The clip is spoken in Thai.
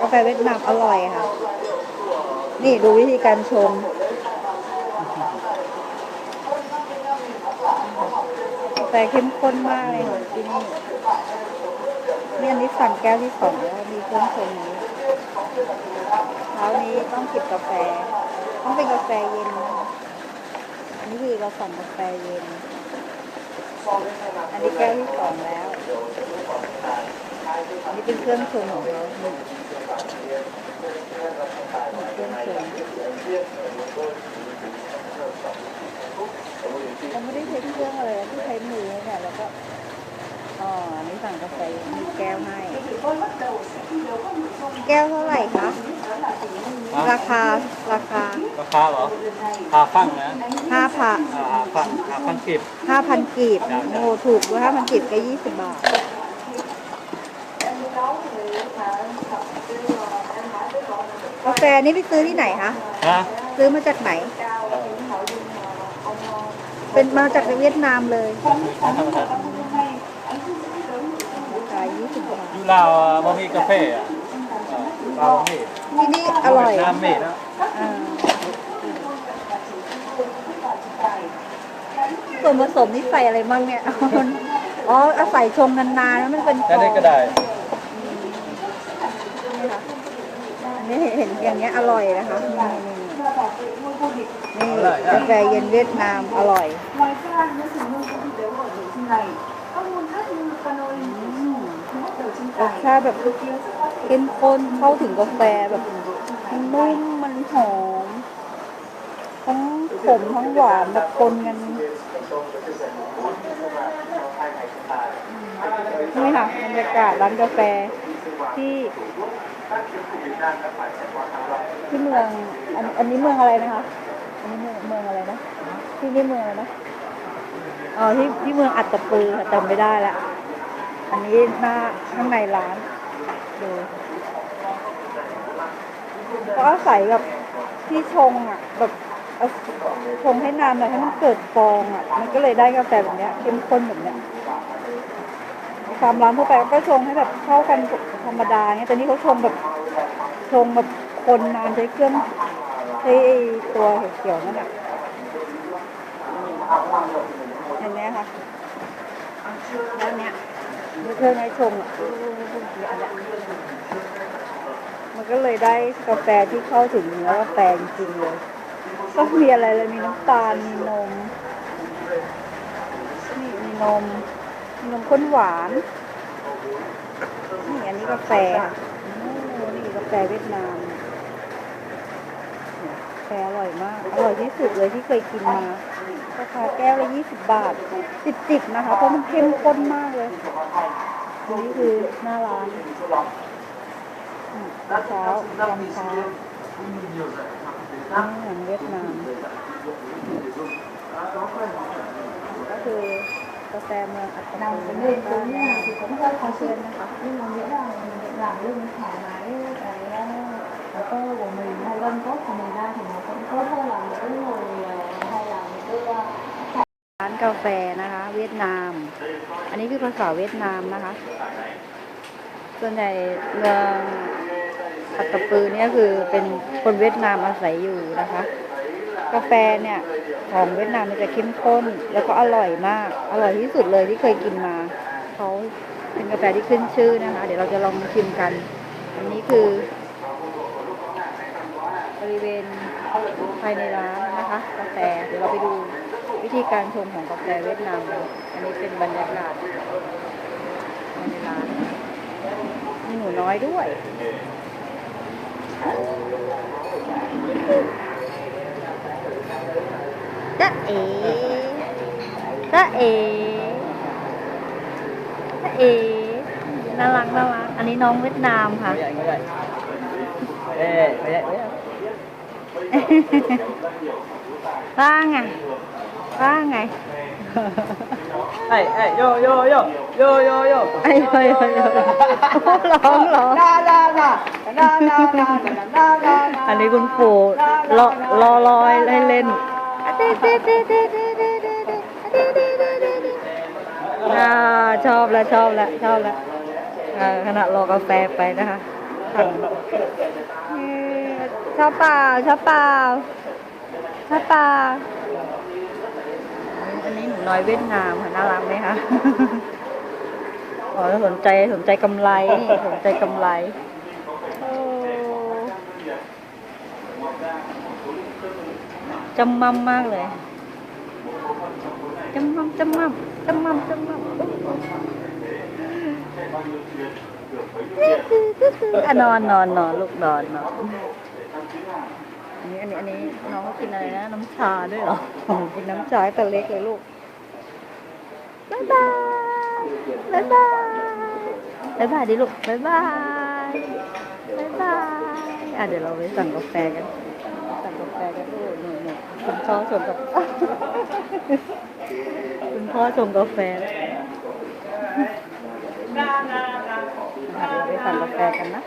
กาแฟเวียดนามอร่อยค่ะ นี่ดูวิธีการชงกาแฟเข้มข้นมากเลยค่ะที่นี่นี่อันนี้สั่งแก้วที่สองแล้วมีเครื่องชงนี้เช้านี้ต้องจิบกาแฟ ต้องเป็นกาแฟเย็นนะคะอันนี้คือเราสั่งกาแฟเย็น อันนี้แก้วที่สองแล้ว อันนี้เป็นเครื่องชงของเราหนึ่ง เครื่องชงเราไม่ได้ใช้เครื่องอะไรที่ใช้มือเนี่ยแล้วก็อ๋ออันนี้สั่งกาแฟมีแก้วให้ แก้วเท่าไหร่คะ ราคา ราคา ราคาเหรอพาฟังนะห้าพันอ่าฟังหาฟังกิบห้าพันกีบโอ้ถูกด้วยห้าพันกีบก็ยี่สิบบาท กาแฟนี่ไปซื้อที่ไหนคะ ฮะซื้อมาจากไหน เป็นมาจากเวียดนามเลยราคา20บาทอยู่ลาวอะบ่มีกาแฟอะอ่าลาวบ่มีที่นี่อร่อยเวีดน้ำมีนะอ่าส่วนผสมนี่ใส่อะไรบ้างเนี่ย อ๋ออาศัยชงนานๆแล้วมันเป็นฟแค่อง นี้ก็ได้ นี่ค่ะอั นนี้เห็นอย่างเงี้ยอร่อยนะคะนี่กาแฟเย็นเวียดนามอร่อยรสชาติแบบเข้มข้นเข้าถึงกาแฟแบบมันนุ่มมันหอมทั้งขมทั้งหวานแบบปนกันนี่ค่ะบรรยากาศร้านกาแฟที่ ที่เมืองอันอันนี้เมืองอะไรนะคะ อันนี้เมืองเมืองอะไรนะ ที่นี่เมืองอะไรนะ อ๋อที่ที่เมืองอัตตปือค่ะจำไม่ได้แล้วอันนี้หน้าข้างในร้านดูก็อาศัยแบบที่ชงอะ แบบชงให้นานหน่อยให้มันเกิดฟองอะ มันก็เลยได้กาแฟแบบเนี้ยเข้มข้นแบบเนี้ย ตามร้านทั่วไปก็ชงให้แบบเข้ากันธรรมดาเงี้ยแต่นี่เขาชงแบบชงแบบคนนานใช้เครื่องใช้ตัวเขียวๆนั่นแหละเห็นไหมคะแล้วเนี้ยเครื่องให้ชงมันก็เลยได้กาแฟที่เข้าถึงเนื้อกาแฟจริงเลยก็มีอะไรเลยมีน้ำตาลมีนมนี่มีนมมี นมข้นหวาน นี่อันนี้กาแฟโอ้นี่กาแฟเวียดนามกาแฟอร่อยมาก อร่อยที่สุดเลยที่เคยกินมา ราคาแก้วละยี่สิบบาทจิบจิบนะคะ เพราะมันเข้มข้นมากเลยนนี้คือหน้าร้านเช้ายามเช้าอาหารเวียดนามก็คือาแฟเมืองอัตตานีบ้างนะคะผมก็ขอเชิญนะคะที่มันเยอะหลังเรื่องแผไหมรแล้วก็ผมมีให้วันก็ทำได้ถึงเราก็เท่าหลังก็งงเลยให้หลังก็ร้านกาแฟนะคะ เวียดนาม อันนี้คือภาษาเวียดนามนะคะ ส่วนใหญ่เมืองปัตตปือเนี่ยคือเป็นคนเวียดนามอาศัยอยู่นะคะ กาแฟเนี่ยของเวียดนามมันจะเข้มข้น แล้วก็อร่อยมาก อร่อยที่สุดเลยที่เคยกินมา เขาเป็นกาแฟที่ขึ้นชื่อนะคะ เดี๋ยวเราจะลองชิมกัน อันนี้คือบริเวณภายในร้านนะคะ กาแฟ เดี๋ยวเราไปดูวิธีการชงของกาแฟเวียดนามอันนี้เป็นบรรยากาศภายในร้านมีหนูน้อยด้วย จ๊ะเอ๋จ๊ะเอ๋จ๊ะเอ๋น่ารักน่ารักอันนี้น้องเวียดนามค่ะ Vậy, vậy. Ê, vậy, vậy. ว่าไงว่าไง Ê, ê, vô, vô, vô. Vô, vô, vô. ไอ้เฮ้ยเฮ้ยเฮ้ยร้องเหรอ Da, da, da. Da, da, da, da, da, da, da. อันนี้คุณปู่รอรอรอยให้เล่น อ่าชอบแล้วชอบแล้วชอบแล้วอ่าขณะรอกาแฟไปนะคะชอบเปล่าชอบเปล่าชอบเปล่าอันนี้หนูน้อยเวียดนามค่ะน่ารักไหมคะอ๋อสนใจสนใจกำไรสนใจกำไรโอ้จำมั่มมากเลยจำมั่มจำมั่มจำมั่มจำมั่มอะนอนนอนนอนลูกนอนนอนอันนี้อันนี้อันนี้น้องกินอะไรนะ น้ำชาด้วยเหรอโอ้โหกินน้ำชาให้ตัวเล็กเลยลูกบ๊ายบายบ๊ายบายบ๊ายบายดิลูกบ๊ายบายบ๊ายบายอะเดี๋ยวเราไปสั่งกาแฟกัน สั่งกาแฟกันลูกหนูหนู คุณพ่อชงกาแฟคุณพ่อชงกาแฟแล้วอะเดี๋ยวเราไปสั่งกาแฟกันนะ